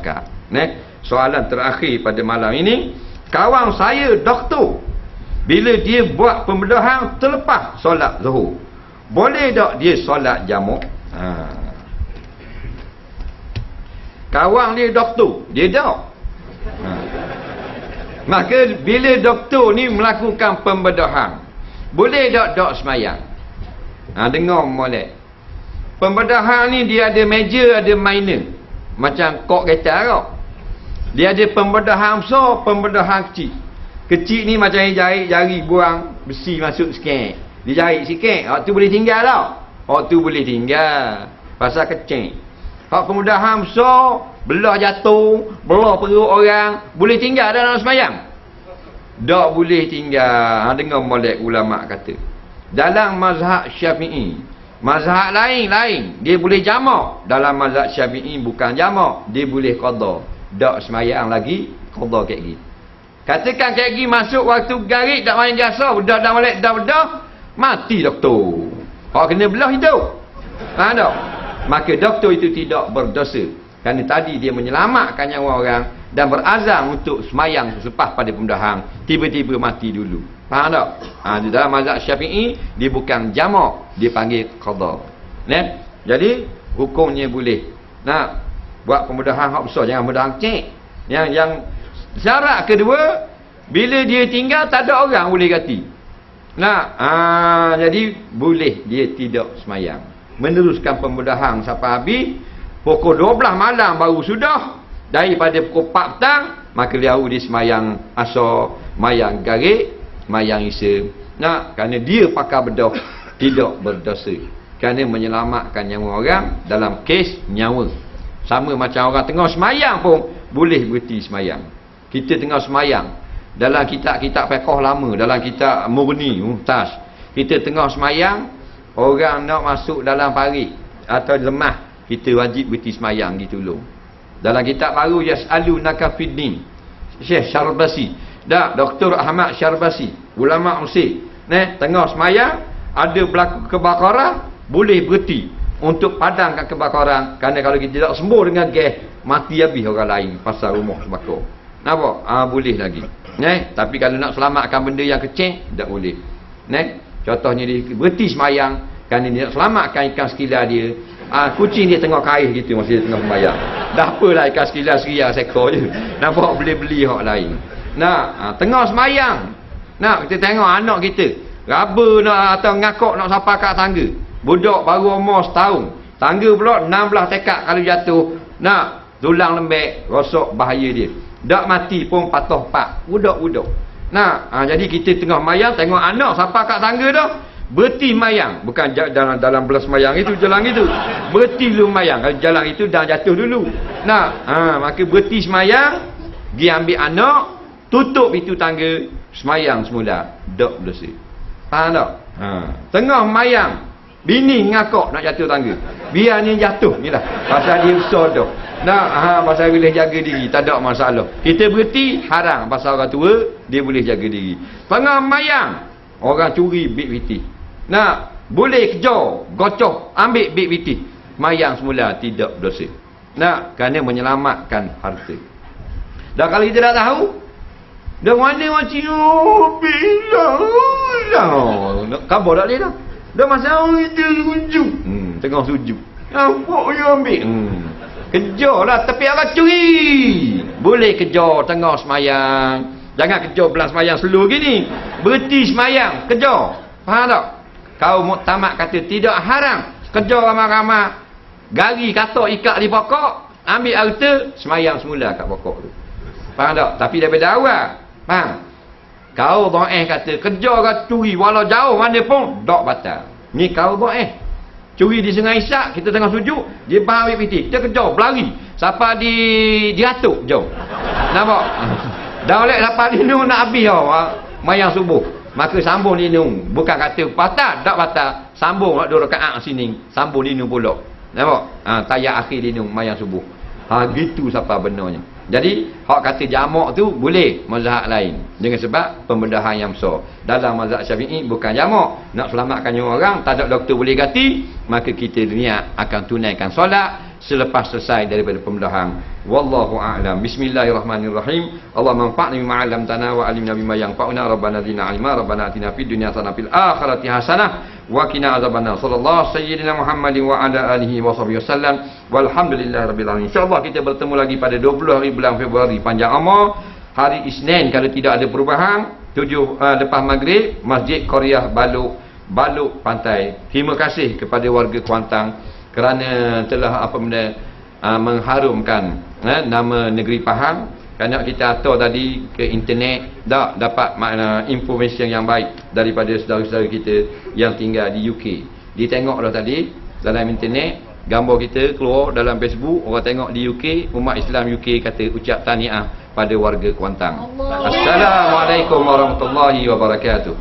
masyarakat. Ne? Soalan terakhir pada malam ini, kawan saya doktor bila dia buat pembedahan terlepas solat zuhur. Boleh tak dia solat jamak? Ha. Kawan dia doktor, dia tak. Ha. Maka bila doktor ni melakukan pembedahan, boleh tak dok semayang? Ha, dengar molek. Pembedahan ni dia ada meja, ada minor. Macam kok kereta tau. Dia ada pembedahan besar, pembedahan kecil. Kecil ni macam jari, jari buang besi masuk sikit. Dia jari sikit. Hak tu boleh tinggal tau. Hak tu boleh tinggal. Pasal kecil. Hak pembedahan besar, belah jatuh, belah perut orang, boleh tinggal dalam semayang? Tak boleh tinggal. Ha, dengar molek ulama kata. Dalam mazhab syafi'i, mazhab lain lain, dia boleh jamak. Dalam mazhab syafi'i bukan jamak, dia boleh qada. Tak semayang lagi, qada kayak gini. Katakan kayak gini masuk waktu garik tak main jasa, dah dah molek dah dah mati doktor. Hak kena belah hidup. Ha tak? Maka doktor itu tidak berdosa. Kerana tadi dia menyelamatkan nyawa orang dan berazam untuk semayang selepas pada pembedahan. Tiba-tiba mati dulu. Faham tak? Ha, di dalam mazhab syafi'i, dia bukan jamak. Dia panggil qadar. Ne? Jadi, hukumnya boleh. Nah, buat pembedahan hak besar. Jangan pembedahan cek. Yang, yang syarat kedua, bila dia tinggal, tak ada orang boleh ganti. Nah, ha, jadi boleh dia tidak semayang. Meneruskan pembedahan sampai habis, Pukul 12 malam baru sudah. Daripada pukul 4 petang, maka liau dia semayang asar, mayang garik, mayang isa. Nah, kerana dia pakar bedah, tidak berdosa. Kerana menyelamatkan nyawa orang dalam kes nyawa. Sama macam orang tengah semayang pun, boleh berhenti semayang. Kita tengah semayang. Dalam kitab-kitab pekoh lama, dalam kitab murni, muhtas. Kita tengah semayang, orang nak masuk dalam parit atau lemah kita wajib berhenti semayang ditolong. Dalam kitab baru Yas'alu Nakafidni Syekh Syarbasi. Dak Dr. Ahmad Syarbasi, ulama Mesir. Neh, tengah semayang ada berlaku kebakaran, boleh berhenti untuk padamkan kebakaran kerana kalau kita tidak sembuh dengan gas, mati habis orang lain pasal rumah terbakar. Nampak? Ah boleh lagi. Neh, tapi kalau nak selamatkan benda yang kecil, tak boleh. Neh, contohnya dia berhenti semayang kerana dia nak selamatkan ikan sekilar dia, Ah, kucing dia tengok kain gitu masa dia tengah sembahyang. Dah apalah ikan sekilas seria sekor je. Nampak beli-beli hak lain. Nak, ah, tengah sembahyang. Nak kita tengok anak kita. Raba nak atau ngakak nak sapa kat tangga. Budak baru umur setahun. Tangga pula 16 tekak kalau jatuh. Nak tulang lembek, rosok bahaya dia. Dak mati pun patuh pak. Budak-budak. Nah, ha, jadi kita tengah mayang tengok anak sapa kat tangga dah. Berti mayang. Bukan dalam dalam belas mayang itu, jalan itu. Berti dulu mayang. Kalau jalan itu dah jatuh dulu. Nah, ha, maka berti semayang. Dia ambil anak. Tutup itu tangga. Semayang semula. Dok dosa. Faham tak? Ha. Tengah mayang. Bini ngakak nak jatuh tangga. Biar ni jatuh ni lah. Pasal dia besar tu. Nah, ha, pasal boleh jaga diri. Tak ada masalah. Kita berhenti, haram. Pasal orang tua, dia boleh jaga diri. Tengah mayang. Orang curi bit piti. Nak boleh kejar, gocok, ambil bit biti. Mayang semula tidak berdosa. Nak kerana menyelamatkan harta. Dan kalau kita tak tahu, dah mana macam oh, bilang. Nak kabar tak boleh dah. Dah masa kita sujud. Hmm, tengah sujud. Nampak yang ambil. Hmm. Kejar lah tapi orang curi. Boleh kejar tengah semayang. Jangan kejar belas semayang seluruh gini. Berhenti semayang. Kejar. Faham tak? Kaum muktamad kata tidak haram kejar ramai-ramai. Gari katok ikat di pokok ambil harta semayang semula kat pokok tu. Faham tak? Tapi daripada awal faham? Kau dhaif kata kejar ke curi walau jauh mana pun tak batal. Ni kau dhaif curi di sungai isak kita tengah sujud dia bawa piti kita kejar berlari. Siapa di diatuk jom. Nampak? Dah oleh siapa di nak habis oh, mayang subuh maka sambung linung bukan kata patah tak patah. Sambung dua rakaat sini sambung linung pula. Nampak? Ha tayar akhir linung mayang subuh. Ha gitu siapa benarnya. Jadi hak kata jamak tu boleh mazhab lain. Dengan sebab pembedahan yang besar. Dalam mazhab syafi'i bukan jamak. Nak selamatkan orang tak ada doktor boleh ganti maka kita niat akan tunaikan solat selepas selesai daripada pembedahan wallahu a'lam. Bismillahirrahmanirrahim. Allah manfa'na bima 'allamtana wa 'allimna bima yanfa'una. Rabbana zidna 'ilma rabbana atina fid dunya hasanah fil akhirati hasanah wa qina azabannar. Sallallahu sayyidina muhammadin wa ala alihi wa sahbihi wasallam. Walhamdulillahi rabbil alamin. Insyaallah kita bertemu lagi pada 20 hari bulan Februari panjang umur. Hari Isnin kalau tidak ada perubahan tujuh uh, lepas maghrib Masjid Korea Baluk Baluk Pantai. Terima kasih kepada warga Kuantan kerana telah apa benda uh, mengharumkan uh, nama negeri Pahang. Kerana kita atur tadi ke internet dah dapat makna information yang baik daripada saudara-saudara kita yang tinggal di UK dia dah tadi dalam internet gambar kita keluar dalam Facebook orang tengok di UK umat Islam UK kata ucap tahniah pada warga Kuantan Assalamualaikum warahmatullahi wabarakatuh